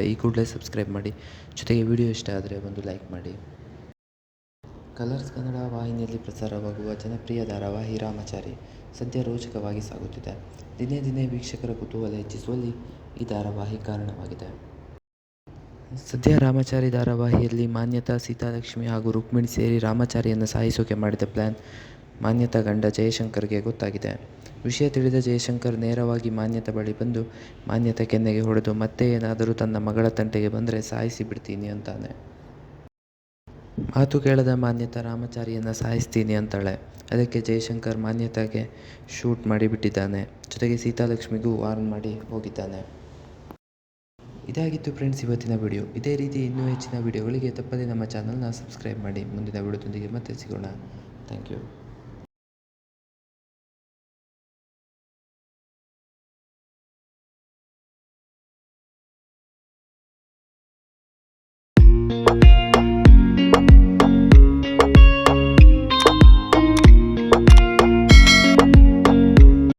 ಈ ಕೂಡಲೇ ಸಬ್ಸ್ಕ್ರೈಬ್ ಮಾಡಿ. ಜೊತೆಗೆ ವಿಡಿಯೋ ಇಷ್ಟ ಆದರೆ ಒಂದು ಲೈಕ್ ಮಾಡಿ. ಕಲರ್ಸ್ ಕನ್ನಡ ವಾಹಿನಿಯಲ್ಲಿ ಪ್ರಸಾರವಾಗುವ ಜನಪ್ರಿಯ ಧಾರಾವಾಹಿ ರಾಮಚಾರಿ ಸದ್ಯ ರೋಚಕವಾಗಿ ಸಾಗುತ್ತಿದೆ. ದಿನೇ ದಿನೇ ವೀಕ್ಷಕರ ಕುತೂಹಲ ಹೆಚ್ಚಿಸುವಲ್ಲಿ ಈ ಧಾರಾವಾಹಿ ಕಾರಣವಾಗಿದೆ. ಸದ್ಯ ರಾಮಚಾರಿ ಧಾರಾವಾಹಿಯಲ್ಲಿ ಮಾನ್ಯತಾ, ಸೀತಾಲಕ್ಷ್ಮಿ ಹಾಗೂ ರುಕ್ಮಿಣಿ ಸೇರಿ ರಾಮಚಾರಿಯನ್ನು ಸಾಯಿಸೋಕೆ ಮಾಡಿದ ಪ್ಲ್ಯಾನ್ ಮಾನ್ಯತಾ ಗಂಡ ಜಯಶಂಕರ್ಗೆ ಗೊತ್ತಾಗಿದೆ. ವಿಷಯ ತಿಳಿದ ಜಯಶಂಕರ್ ನೇರವಾಗಿ ಮಾನ್ಯತ ಬಳಿ ಬಂದು ಮಾನ್ಯತ ಕೆನ್ನೆಗೆ ಹೊಡೆದು ಮತ್ತೆ ಏನಾದರೂ ತನ್ನ ಮಗಳ ತಂಟೆಗೆ ಬಂದರೆ ಸಾಯಿಸಿ ಬಿಡ್ತೀನಿ ಅಂತಾನೆ. ಮಾತು ಕೇಳದ ಮಾನ್ಯತ ರಾಮಚಾರಿಯನ್ನು ಸಾಯಿಸ್ತೀನಿ ಅಂತಾಳೆ. ಅದಕ್ಕೆ ಜಯಶಂಕರ್ ಮಾನ್ಯತಾಗೆ ಶೂಟ್ ಮಾಡಿಬಿಟ್ಟಿದ್ದಾನೆ. ಜೊತೆಗೆ ಸೀತಾಲಕ್ಷ್ಮಿಗೂ ವಾರ್ನ್ ಮಾಡಿ ಹೋಗಿದ್ದಾನೆ. ಇದಾಗಿತ್ತು ಫ್ರೆಂಡ್ಸ್ ಇವತ್ತಿನ ವಿಡಿಯೋ. ಇದೇ ರೀತಿ ಇನ್ನೂ ಹೆಚ್ಚಿನ ವಿಡಿಯೋಗಳಿಗೆ ತಪ್ಪದೇ ನಮ್ಮ ಚಾನಲ್ನ ಸಬ್ಸ್ಕ್ರೈಬ್ ಮಾಡಿ. ಮುಂದಿನ ವಿಡಿಯೋದೊಂದಿಗೆ ಮತ್ತೆ ಸಿಗೋಣ. Thank you.